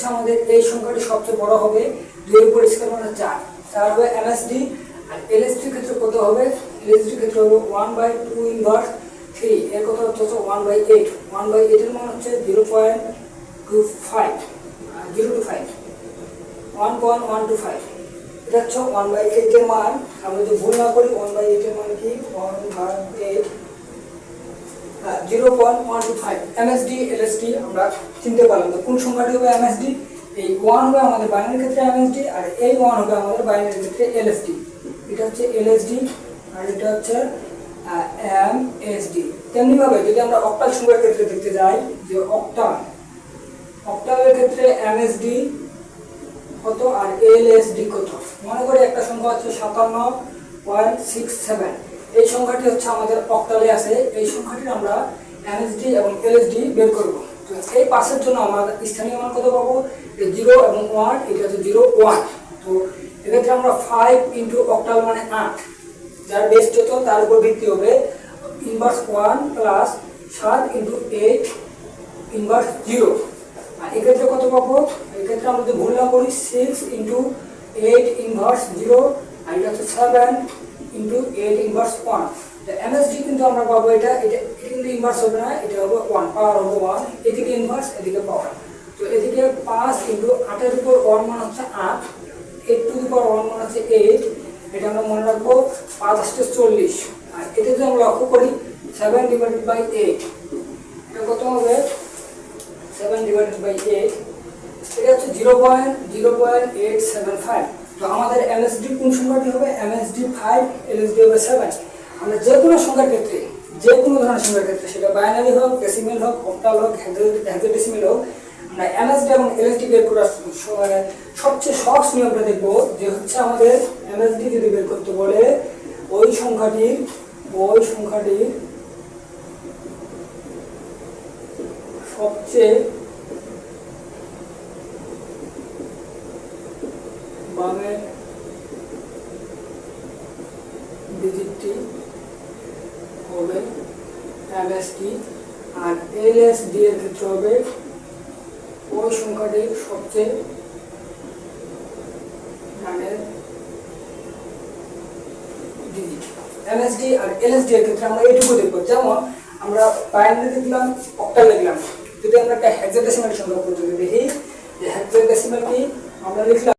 হচ্ছে আমাদের এই সংখ্যাটি সবচেয়ে বড় হবে, দুই উপর স্কোয়ার মানে চার। চার হবে এমএসডি আর এলএসডির ক্ষেত্রে কত হবে? এলএসডির ক্ষেত্রে হবে one by two inverse three এর কথা হচ্ছে হচ্ছে one by eight one by এইটের মান হচ্ছে zero point two five zero two five one point one two five এটা হচ্ছে ওয়ান বাই এইটের মান। আমরা যদি ভুল না করি ওয়ান বাই এইটের মান কি? One by eight zero point one two five MSD LSD আমরা চিনতে পারলাম। তো কোন সংখ্যাটি হবে এমএসডি এই ওয়ান হবে আমাদের বাইনারির ক্ষেত্রে এমএসডি আর এই ওয়ান হবে আমাদের বাইনারির ক্ষেত্রে এলএসডি এটা হচ্ছে এলএসডি আর এটা হচ্ছে এম এসডি তেমনিভাবে যদি আমরা অক্টাল সংখ্যার ক্ষেত্রে দেখতে যাই, যে অক্টাল অক্টালের ক্ষেত্রে এমএসডি কত আর এলএসডি কত? মনে করি একটা সংখ্যা হচ্ছে সাতান্ন পয়েন্ট সিক্স সেভেন এই সংখ্যাটি হচ্ছে আমাদের অক্টালে আছে। এই সংখ্যাটি আমরা এমএসডি এবং এলএসডি বের করব। এই পাশের জন্য আমরা স্থানীয় মান কত পাবো? জিরো এবং ওয়ান, এটা হচ্ছে জিরো, ওয়ান। তো এক্ষেত্রে আমরা ফাইভ ইন্টু অক্টাল মানে আট। যার বেস যত, তার উপর ভিত্তি হবে ইনভার্স ওয়ান প্লাস সাত ইন্টু এইট ইনভার্স জিরো আর এক্ষেত্রে কত পাবো? এক্ষেত্রে আমরা যদি ভুল না করি six into eight inverse zero আর এটা হচ্ছে seven into eight inverse one MSD কিন্তু আমরা পাবো এটা এটা কিন্তু ইনভার্স হবে না, এটা হবে ওয়ান পাওয়ার হবে ওয়ান এদিকে ইনভার্স এদিকে পাওয়ার তো এদিকে পাঁচ ইন্টু আটের উপর ওয়ান মান হচ্ছে আট এইট টু পাওয়ার ওয়ান মান হচ্ছে এইট এটা আমরা মনে রাখব পাঁচ আসতে চল্লিশ। আর এটা যদি আমরা লক্ষ্য করি সেভেন ডিভাইডেড বাই এইট এটা কত হবে? সেভেন ডিভাইডেড বাই এইট এটা হচ্ছে zero point zero point eight seven five তো আমাদের এমএসডি কোন সংখ্যাটি হবে? এমএসডি ফাইভ এলএসডি হবে সেভেন আমরা যে কোনো সংখ্যার ক্ষেত্রে, যে কোনো ধরনের সংখ্যার ক্ষেত্রে, সেটা বাইনারি হোক ডেসিমেল হোক অক্টাল হোক ডেসিমেল হোক, আমরা এমএসডি এবং এলএসডি বের করার সময় সবচেয়ে সহজ নিয়মটা দেখব যে হচ্ছে আমাদের এমএসডি যদি বের করতে বলে, ওই সংখ্যাটির ওই সংখ্যাটির সবচেয়ে বামের ডিজিটটি হবে আর এলএসডি এর ক্ষেত্রে হবে ওই সংখ্যাটি সবচেয়ে আর এলএসডি এর ক্ষেত্রে আমরা এইটুকু দেখব। যেমন আমরা বাইনারি দেখলাম অক্টাল দেখলাম যদি আমরা একটা হেক্সাডেসিমাল সংখ্যা পর্যন্ত দেখি যে কি, আমরা লিখলাম